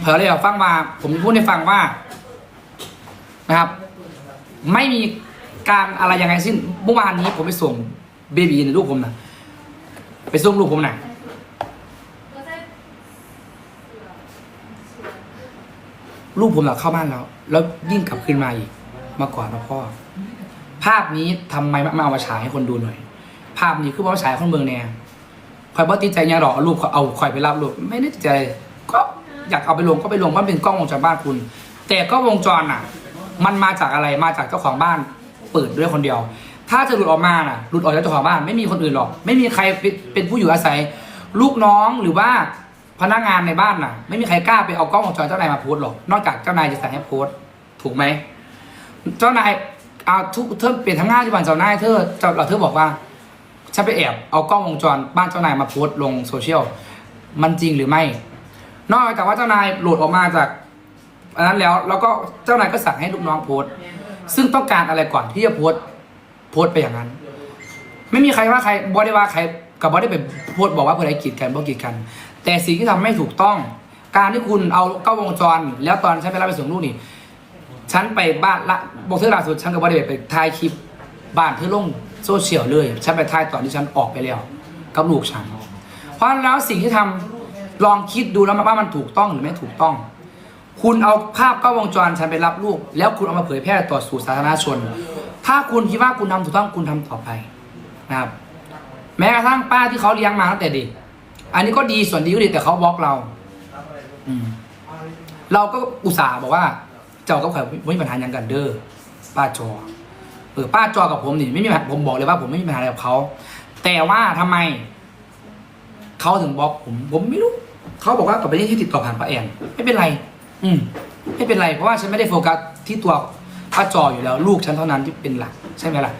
เผยเลยอยาฟังว่า ผมพูดให้ฟังว่า นะครับ ไม่มีการอะไรยังไงสิ้นเมื่อวานนี้ผมไปส่งเบบีในลูกผมนะไปส่งลูกผมนะลูกผมน่ะเข้าบ้านแล้ว แล้วยิ่งกลับขึ้นมาอีก มากอดมาพ่อ ภาพนี้ทำไมไม่เอามาฉายให้คนดูหน่อย ภาพนี้คือว่าฉายให้คนเมืองแน่คอยบ่ติดใจยังหรอกเอารูปเอาคอยไปรับรูปไม่ได้ติดใจ อยากเอาไปลงก็ไปลงเพราะมันเป็นกล้องวงจรบ้านคุณ แต่ก็วงจรน่ะ มันมาจากอะไรมาจากเจ้าของบ้านเปิดด้วยคนเดียว ถ้าจะหลุดออกมาน่ะหลุดออกจากเจ้าของบ้านไม่มีคนอื่นหรอก ไม่มีใครเป็นผู้อยู่อาศัย ลูกน้องหรือว่าพนักงานในบ้านน่ะ ไม่มีใครกล้าไปเอากล้องวงจรเจ้านายมาโพสหรอกนอกจากเจ้านายจะสั่งให้โพสถูกไหมเจ้านายเอาทุกเธอเปลี่ยนทั้งงาที่บ้านเจ้านายเธอเจ้าเราเธอบอกว่าฉันไปแอบเอากล้องวงจรบ้านเจ้านายมาโพสลงโซเชียลมันจริงหรือไม่ นอกจากว่าเจ้านายโหลดออกมาจากอันนั้นแล้วแล้วก็เจ้านายก็สั่งให้ลูกน้องโพสต์ ซึ่งต้องการอะไรก่อนที่จะโพสต์โพสต์ไปอย่างนั้น ไม่มีใครว่าใครบอได้ว่าใครกับบอได้ไปโพสต์บอกว่าเพื่ออะไรกีดกันบ่กีดกัน แต่สิ่งที่ทำไม่ถูกต้อง การที่คุณเอากล้องวงจร แล้วตอนฉันไปรับไปส่งลูกนี่ฉันไปบ้านละบอกเธอล่าสุดฉันกับบอได้ไปถ่ายคลิปบ้านเธอลงโซเชียลเลย ฉันไปถ่ายตอนที่ฉันออกไปแล้วกับลูกฉันเพราะแล้วสิ่งที่ทำ ลองคิดดูแล้วมาว่ามันถูกต้องหรือไม่ถูกต้อง คุณเอาภาพกล้องวงจรฉันไปรับลูก แล้วคุณเอามาเผยแพร่ต่อสู่สาธารณชน ถ้าคุณคิดว่าคุณทำถูกต้องคุณทำต่อไปนะครับ แม้กระทั่งป้าที่เขาเลี้ยงมาตั้งแต่เด็กอันนี้ก็ดีส่วนดีก็ดีแต่เขาบล็อกเรา อืมเราก็อุตส่าห์บอกว่า เจ้ากับข่อยไม่มีปัญหาอย่างกันเด้อป้าจอเออป้าจอกับผมนี่ไม่มีปัญหาผมบอกเลยว่าผมไม่มีปัญหาอะไรกับเขาแต่ว่าทำไมเขาถึงบล็อกผม ผมไม่รู้ เขาบอกว่าต่อไปนี้ที่ติดต่อผ่านป้าแอนไม่เป็นไร อืมไม่เป็นไรเพราะว่าฉันไม่ได้โฟกัสที่ตัวป้าจออยู่แล้ว ลูกฉันเท่านั้นที่เป็นหลัก ใช่ไหมล่ะ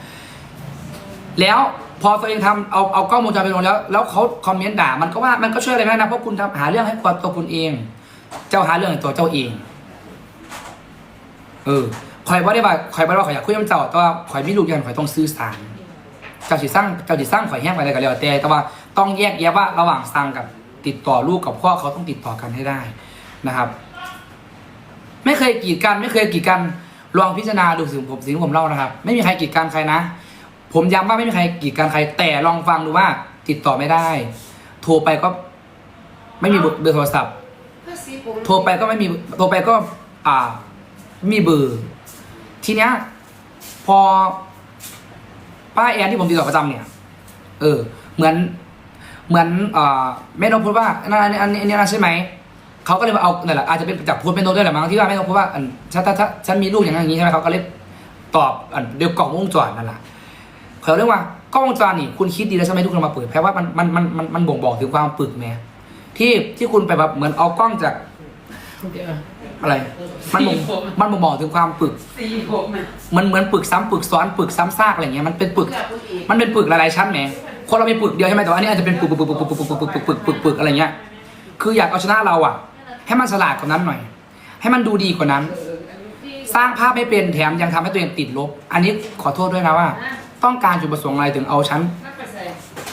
แล้วพอตัวเองทำเอาเอากล้องวงจรไปลงแล้ว แล้วเขาคอมเมนต์ด่ามันก็ว่ามันก็ช่วยอะไรไม่ได้นะเพราะคุณทำหาเรื่องให้ตัวตัวคุณเอง เจ้าหาเรื่องตัวเจ้าเอง เออคอยว่าได้ว่าคอยว่าว่าคอยอยากคุยกับเจ้าแต่ว่าคอยไม่รู้ยังคอยต้องซื้อสารเจ้าสิสร้างเจ้าสิสร้างคอยแห้งไปอะไรก็แล้วแต่แต่ว่าต้องแยกแยะว่าระหว่างสร้างกับ ติดต่อลูกกับพ่อเขาต้องติดต่อกันให้ได้นะครับ ไม่เคยกีดกัน ไม่เคยกีดกันลองพิจารณาดูสิ่งผมสิ่งที่ผมเล่านะครับ ไม่มีใครกีดกันใครนะ ผมย้ำว่าไม่มีใครกีดกันใคร แต่ลองฟังดูว่าติดต่อไม่ได้ โทรไปก็ไม่มีเบอร์โทรศัพท์ โทรไปก็ไม่มีโทรไปก็ อ่าไม่มีเบอร์ทีเนี้ยพอป้าแอนที่ผมติดต่อประจำเนี่ย เออ เหมือน เหมือนอ่าแม่นกพูดว่าอันนี้อันนี้อันนี้นะใช่ไหมเขาก็เลยมาเอาเนี่ยแหละอาจจะเป็นจากพูดเป็นโนตด้วยแหละมั้งที่ว่าแม่นกพูดว่าอันฉันถ้าถ้าฉันมีลูกอย่างนั้นอย่างนี้ใช่ไหมเขาก็เลยตอบอันเดียวกล่องวงจรนั่นแหละเขาเรียกว่ากล้องวงจรนี่คุณคิดดีแล้วใช่ไหมทุกคนมาเปิดแพ้ว่ามันมันมันมันมันบ่งบอกถึงความปึกแม่ที่ที่คุณไปแบบเหมือนเอากล้องจากเดี๋ยวอะไร มันบ่งมันบ่งบอกถึงความปึกสีผมอะมันเหมือนปึกซ้ำปึกซ้อนปึกซ้ำซากอะไรเงี้ยมันเป็นปึก มันเป็นปึกหลายๆชั้นแหม คนเรามีปึกเดียวใช่ไหมแต่ว่าอันนี้อาจจะเป็นปึกปึกปึกปึกปึกปึกปึกปึกปึกปึกปึกอะไรเงี้ย คืออยากเอาชนะเราอะ ให้มันฉลาดกว่านั้นหน่อย ให้มันดูดีกว่านั้น สร้างภาพไม่เป็นแถมยังทำให้ตัวเองติดลบ อันนี้ขอโทษด้วยนะว่า ต้องการจุดประสงค์อะไรถึงเอาฉัน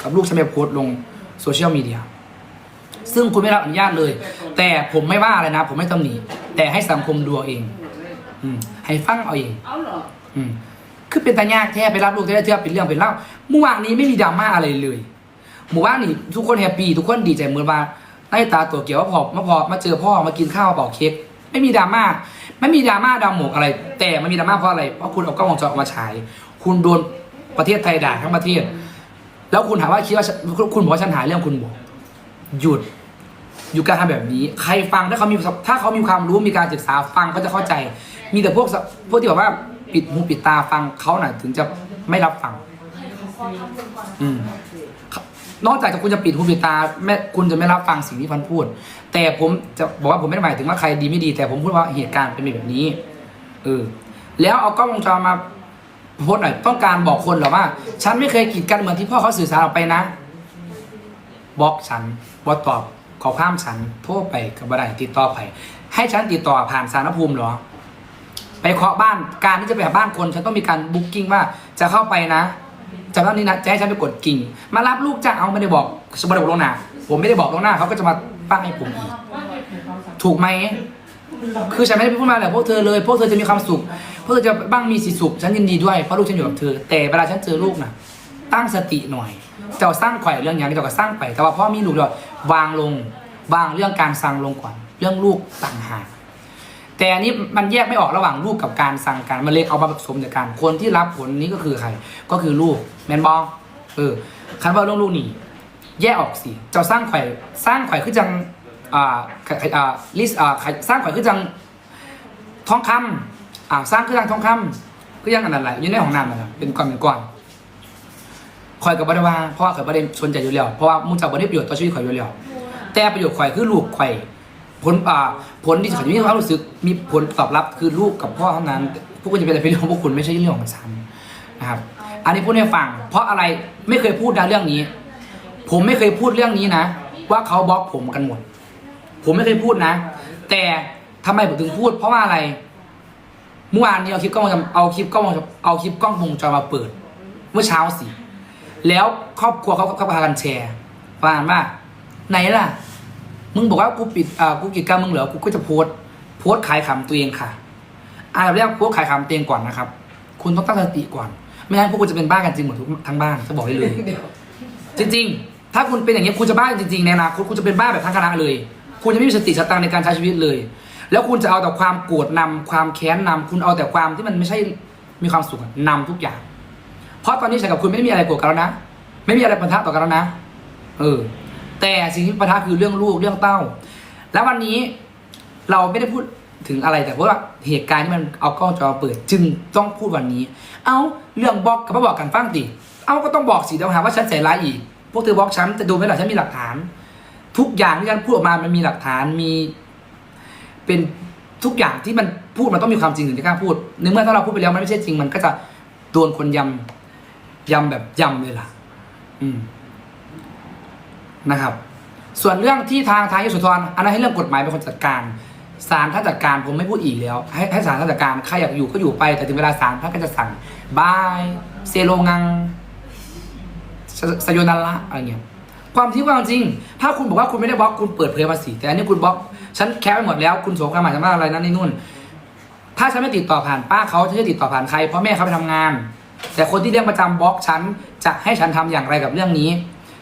กับลูกฉันไปโพสต์ลงโซเชียลมีเดียซึ่งคุณไม่รับอนุญาตเลย แต่ผมไม่ว่าอะไรนะ ผมไม่ตำหนิแต่ให้สังคมดูเอง อืมให้ฟังเอาเองเอาเหรออืม คือเป็นตายาแท้ไปรับลูกแท้ๆเทื่อเป็นเรื่องเป็นเล่าเมื่อวานนี้ไม่มีดราม่าอะไรเลยเมื่อวานนี้ทุกคนแฮปปี้ทุกคนดีใจเหมือนว่าไอ้ตาตัวเกี่ยวว่าพอมาพอมาเจอพ่อมากินข้าวมาเป่าเค้กไม่มีดราม่าไม่มีดราม่าดาวหมกอะไร แต่มันมีดราม่าเพราะอะไรเพราะคุณเอากล้องวงจรออกมาฉายคุณโดนประเทศไทยด่าทั้งประเทศ แล้วคุณถามว่าคิดว่าคุณบอกว่าฉันหาเรื่องคุณบอกหยุดอยู่การทำแบบนี้ ใครฟังถ้าเขามีถ้าเขามีความรู้มีการศึกษาฟังก็จะเข้าใจ มีแต่พวกพวกที่แบบว่า ปิดหูปิดตาฟังเขาหน่ะถึงจะไม่รับฟัง อืมนอกจากจะคุณจะปิดหูปิดตาแม่คุณจะไม่รับฟังสิ่งที่พันพูด แต่ผมจะบอกว่าผมไม่ได้หมายถึงว่าใครดีไม่ดี แต่ผมพูดว่าเหตุการณ์เป็นแบบนี้เออแล้วเอากล้องวงจรมาโพสหน่อยต้องการบอกคนหรอว่า ฉันไม่เคยกีดกันเหมือนที่พ่อเขาสื่อสารออกไปนะบล็อกฉันบอตอบขอข้ามฉันโทรไปกับบัไดติดต่อไปให้ฉันติดต่อผ่านสารภูมิหรอ ไปเคาะบ้านการที่จะไปหาบ้านคนฉันต้องมีการบุ๊กกิ้งว่าจะเข้าไปนะจากนั้นนี้นะจะให้ฉันไปกดกิ่ง มารับลูกจ้าเอาไม่ได้บอกสมบัติบอกลงหน้าผมไม่ได้บอกลงหน้าเขาก็จะมาป้าให้ผมอีก ถูกไหมคือฉันไม่ได้พูดมาแต่พวกเธอเลยพวกเธอจะมีความสุขพวกเธอจะบ้างมีสีสุขฉันยินดีด้วยเพราะลูกฉันอยู่กับเธอ แต่เวลาฉันเจอลูกนะตั้งสติหน่อยเจ้าสร้างไข่เรื่องอย่างนี้เจ้าก็สร้างไปแต่ว่าพ่อมีลูกเดียววางลงวางเรื่องการสั่งลงก่อน เรื่องลูกต่างหาก แต่อันนี้มันแยกไม่ออกระหว่างลูกกับการสั่งการมันเลยเอามาผสมจากกันคนที่รับผลนี้ก็คือใคร ก็คือลูกแมนบอเออคันว่าเรื่องลูกนี่แยกออกสิเจ้าสร้างไข่สร้างไข่คือจังอ่าอ่าลิสอ่าสร้างไข่คือจังทองคำอ่าสร้างคือจังทองคำคือยังอันนั้นแหละอยู่ในของน้ำนั่นะเป็นก้อนเป็นก้อนข่อยกับบริวาเพราะว่าข่อยประเด็นสนใจอยู่แล้วเพราะว่ามุ่งจะบริประโยชน์ต่อชีวิตข่อยอยู่แล้วแต่ประโยชน์ข่อยคือลูกข่อย ผลอ่าผลที่ข่อยจะมีความรู้สึกมีผลตอบรับคือลูกกับพ่อเท่านั้น พวกคุณจะเป็นอะไรเป็นเรื่องของพวกคุณไม่ใช่เรื่องของฉันนะครับ อันนี้พูดให้ฟัง เพราะอะไรไม่เคยพูดนะเรื่องนี้ ผมไม่เคยพูดเรื่องนี้นะ ว่าเขาบล็อกผมกันหมด ผมไม่เคยพูดนะ แต่ทำไมผมถึงพูด เพราะว่าอะไรเมื่อวานนี้เอาคลิปกล้องเอาคลิปกล้องเอาคลิปกล้องวงจรมาเปิด เมื่อเช้าสิแล้วครอบครัวเขาเขาพากันแชร์ประมาณว่าไหนล่ะ มึงบอกว่ากูปิดอ่ากูกิจกรรมมึงเหรอกูก็จะโพสต์โพสต์ขายขำตัวเองค่ะอันดับแรกโพสต์ขายขำตัวเองก่อนนะครับ คุณต้องตั้งสติก่อน ไม่งั้นพวกคุณจะเป็นบ้ากันจริงหมดทุกทั้งบ้านจะบอกได้เลยเดี๋ยวจริง ๆ ถ้าคุณเป็นอย่างนี้ยคุณจะบ้าจริงๆในอนาคตคุณจะเป็นบ้าแบบทั้งคณะเลย คุณจะไม่มีสติสตังค์ในการใช้ชีวิตเลย แล้วคุณจะเอาแต่ความโกรธนำความแค้นนำคุณเอาแต่ความที่มันไม่ใช่มีความสุขอะนำทุกอย่าง เพราะตอนนี้ฉันกับคุณไม่ได้มีอะไรโกรธกันแล้วนะ ไม่มีอะไรปะทะต่อกันแล้วนะ เออ แต่สิ่งที่ปะทะคือเรื่องลูกเรื่องเต้า แล้ววันนี้เราไม่ได้พูดถึงอะไรแต่เพราะว่าเหตุการณ์ที่มันเอากล้องจอเปิด จึงต้องพูดวันนี้ เอาเรื่องบล็อกกับมาบอกกันฟังดิเอาก็ต้องบอกสิเดี๋ยวหาว่าฉันใส่ร้ายอีก พวกเธอบล็อกฉันจะดูไหมล่ะฉันมีหลักฐาน ทุกอย่างที่ฉันพูดออกมามันมีหลักฐานมี เป็นทุกอย่างที่มันพูดมันต้องมีความจริงถึงจะกล้าพูดในเมื่อถ้าเราพูดไปแล้วมันไม่ใช่จริงมันก็จะโดนคนยำยำแบบยำเลยล่ะ อืม นะครับ ส่วนเรื่องที่ทางทางยโสธรอันนั้นให้เรื่องกฎหมายเป็นคนจัดการศาลท่านจัดการผมไม่พูดอีกแล้ว ให้ให้ศาลท่านจัดการใครอยากอยู่ก็อยู่ไปแต่ถึงเวลาศาลท่านก็จะสั่งบายเซโลงังสสยนันละอะไรเงี้ยความที่ว่าจริง ถ้าคุณบอกว่าคุณไม่ได้บล็อกคุณเปิดเผยมาสิแต่อันนี้คุณบล็อกฉันแคปไปหมดแล้ว คุณสงครามหมายถึงว่าอะไรนั่นนี่นู่น ถ้าฉันไม่ติดต่อผ่านป้าเขาฉันจะติดต่อผ่านใครเพราะแม่เขาไปทำงาน แต่คนที่เรียกประจำบล็อกฉันจะให้ฉันทำอย่างไรกับเรื่องนี้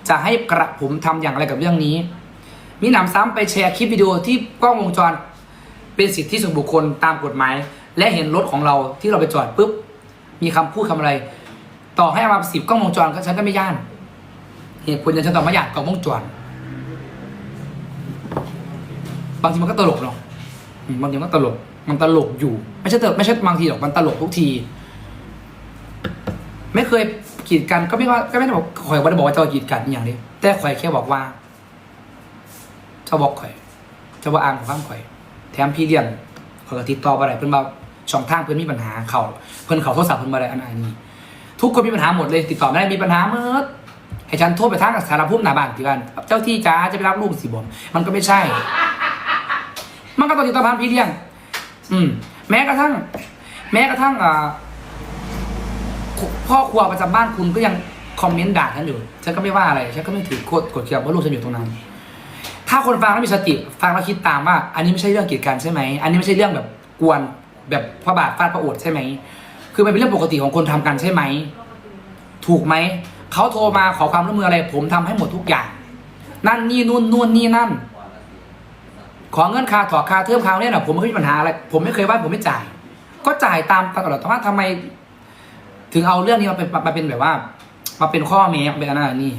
จะให้กระผมทำอย่างไรกับเรื่องนี้ มีหนำซ้ำไปแชร์คลิปวิดีโอที่กล้องวงจร เป็นสิทธิส่วนบุคคลตามกฎหมาย และเห็นรถของเราที่เราไปจอดปุ๊บมีคำพูดคำอะไร ต่อให้เอามาสิบกล้องวงจรก็ฉันก็ไม่ย่านเหตุผลอย่างฉันต้อมาอยากกล้องวงจร บางทีมันก็ตลกเนาะบางทีมันก็ตลก มันตลกอยู่ ไม่ใช่ตลกไม่ใช่บางทีหรอกมันตลกทุกที ไม่เคย กีดกันก็ไม่ว่าก็ไม่ได้บอกข่อยว่าได้บอกว่าจะเอากีดกันอย่างนี้แต่ข่อยแค่บอกว่า เจ้าบอกข่อย เจ้าว่าอ่านของข้างข่อย แถมพี่เลี้ยงข่อยก็ติดต่อไปไหนเพิ่นมาช่องทางเพิ่อนมีปัญหาเขาเพิ่อนเขาโทรศัพท์เพิ่อนมาอะไรอันอันนี้ทุกคนมีปัญหาหมดเลย ติดต่อไม่ได้มีปัญหาเมื่อให้ฉันโทรไปทางสารภูมิหน้าบ้านที่บ้านเจ้าที่จ้าจะไปรับลูกสิบอมมันก็ไม่ใช่ มันก็ต้องติดต่อผ่านพี่เลี้ยง อืม แม้กระทั่ง แม้กระทั่งอ่า พ่อครัวประจำบ้านคุณก็ยังคอมเมนต์ด่าฉันอยู่ ฉันก็ไม่ว่าอะไร ฉันก็ไม่ถือโคตรกดเขียนว่าลูกฉันอยู่ตรงนั้น ถ้าคนฟังแล้วมีสติ ฟังแล้วคิดตามว่า อันนี้ไม่ใช่เรื่องกีดกันใช่ไหม อันนี้ไม่ใช่เรื่องแบบกวนแบบพระบาทฟาดพระโอษฐ์ใช่ไหม คือมันเป็นเรื่องปกติของคนทำกันใช่ไหม ถูกไหม เขาโทรมาขอความร่วมมืออะไร ผมทำให้หมดทุกอย่าง นั่นนี่นู่นนู่นนี่นั่น ขอเงินค่าถอดค่าเทอมค่าเนี่ยนะผมไม่เคยมีปัญหาอะไร ผมไม่เคยว่าผมไม่จ่าย ก็จ่ายตามตลอดแต่ว่าทำไม ถึงเอาเรื่องนี้มาเป็นมาเป็นแบบว่า มาเป็นข้อแม้เป็นอันนั้นนี่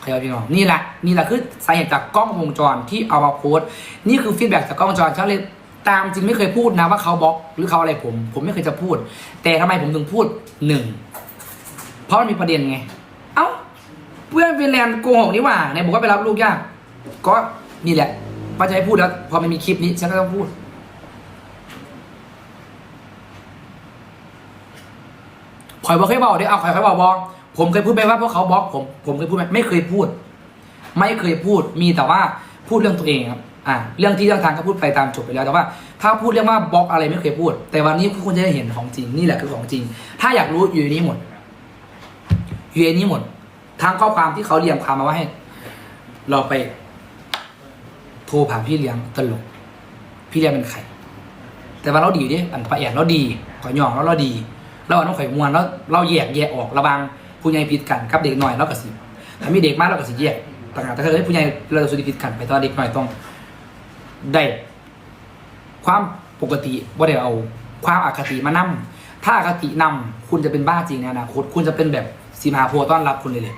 ใครเอาพี่น้องนี่แหละนี่แหละคือสาเหตุจากกล้องวงจรที่เอามาโพสต์นี่คือฟีดแบ็กจากกล้องวงจรฉันเลยตามจริงไม่เคยพูดนะว่าเขาบล็อกหรือเขาอะไรผม ผมไม่เคยจะพูด แต่ทำไมผมถึงพูดหนึ่งเพราะมันมีประเด็นไง เอ้าเพื่อนฟินแลนด์โกหกนี่หว่าไหนบอกว่าไปรับลูกยาก ก็นี่แหละพอจะให้พูดแล้ว พอมันมีคลิปนี้ฉันก็ต้องพูด อยบอกเคยบอกเด้เอาข่อยเคยบอกบอกผมเคยพูดไปว่าพวกเขาบล็อกผมผมเคยพูดไหมไม่เคยพูด ไม่เคยพูดมีแต่ว่าพูดเรื่องตัวเองครับอ่าเรื่องที่เรื่องทางก็พูดไปตามจบไปแล้วแต่ว่า ถ้าพูดเรื่องว่าบล็อกอะไรไม่เคยพูด แต่วันนี้คุณจะได้เห็นของจริงนี่แหละคือของจริง ถ้าอยากรู้อยู่ในนี้หมดอยู่ในนี้หมดทางข้อความที่เขาเรียงความมาไว้ให้ เราไปโทรผ่านพี่เลี้ยงตลกพี่เรียนเป็นใครแต่ว่าเราดีดิอันปะแอนเราดีขอยองแล้วเราดี เราอันต้องข่อยมวนแล้วเราแยกแยกออกระวังผู้ใหญ่ผิดกันกับเด็กหน่อยเราก็สิถ้ามีเด็กมากเราก็สิแยกต่างหากแต่ถ้าเกิดผู้ใหญ่เราสุดผิดกันไปตอนเด็กหน่อยต้องได้ความปกติว่าเดี๋ยวเอาความอคติมานํถ้าอคตินำคุณจะเป็นบ้าจริงในอนาคตคุณจะเป็นแบบสีมาโพธิ์ต้อนรับคุณเลยเลย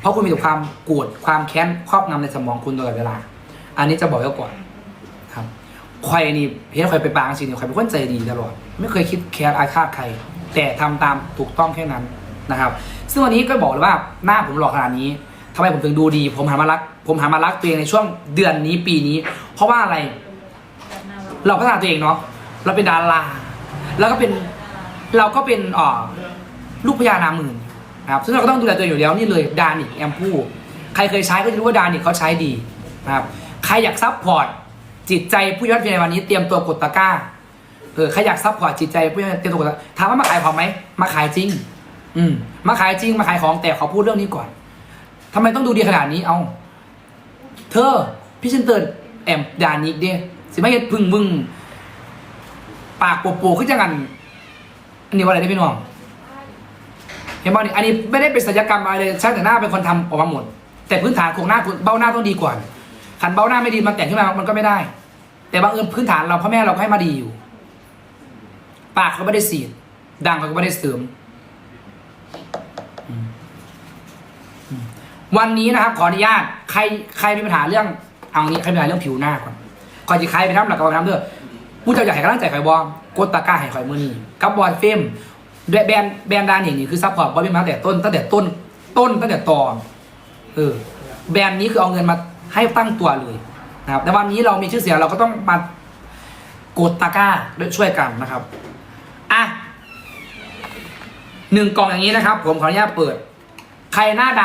เพราะคุณมีแต่ความโกรธความแค้นครอบงำในสมองคุณตลอดเวลา อันนี้จะบอกไว้ก่อนครับใครนี่เห็นใครไปปางสิเนี่ยใครเป็นคนใจดีตลอด ไม่เคยคิดแค้นอาฆาตใคร แต่ทำตามถูกต้องแค่นั้นนะครับ ซึ่งวันนี้ก็บอกเลยว่าหน้าผมหล่อขนาดนี้ทำไมผมถึงดูดี ผมหามารัก ผมหามารักตัวเองในช่วงเดือนนี้ปีนี้ เพราะว่าอะไร เราพัฒนาตัวเองเนาะเราเป็นดาราแล้วก็เป็นเราก็เป็นอ่อลูกพญานาหมื่นนะครับซึ่งเราก็ต้องดูแลตัวเองอยู่แล้วนี่เลยดานิกแอมพูใครเคยใช้ก็จะรู้ว่าดานิกเขาใช้ดีนะครับใครอยากซัพพอร์ตจิตใจผู้ยอดเพียงในวันนี้เตรียมตัวกดตะกร้า เออใครอยากซัพพอร์ตจิตใจผู้ยอดเตรียมตัวกดตะกร้าถามว่ามาขายของไหมมาขายจริง อืมมาขายจริงมาขายของแต่ขอพูดเรื่องนี้ก่อนทำไมต้องดูดีขนาดนี้เอา เธอพี่เชนเตอร์แอมดานิกเด้สิไม่เห็นพึ่งมึงปากโปะๆขึ้นจังกันอันนี้ว่าอะไรได้พี่น้องเห็นบ่นี่อันนี้ไม่ได้เป็นศัลยกรรมอะไรเลยช่างแต่หน้าเป็นคนทำออกมาหมด แต่พื้นฐานโครงหน้าเบ้าหน้าต้องดีก่อนขันเบ้าหน้าไม่ดีมันแต่งขึ้นมามันก็ไม่ได้ แต่บางเอิญพื้นฐานเราพ่อแม่เราให้มาดีอยู่ ปากเขาไม่ได้สีด ดังเขาก็ไม่ได้เสริม วันนี้นะครับ ขออนุญาต ใครใครมีปัญหาเรื่อง เอางี้ใครมีปัญหาเรื่องผิวหน้าก่อนก่อนจะใครไปทำหลักกรรทำเด้อผู้เจ้าอยากให้กำลังใจข่อยบอมกดตะกร้าให้ข่อยมือนี้กับบอลเฟมแบรนด์แบรนด์ดานนี่นี่คือซัพพอร์ตบอลเฟมมาตั้งแต่ต้นตั้งแต่ต้น ต้นตั้งแต่ตอนเออแบรนด์นี้คือเอาเงินมาให้ตั้งตัวเลยนะครับแต่วันนี้เรามีชื่อเสียงเราก็ต้องมากดตะกร้าด้วยช่วยกันนะครับ อะหนึ่งกล่องอย่างนี้นะครับ ผมขออนุญาตเปิด ใครหน้าด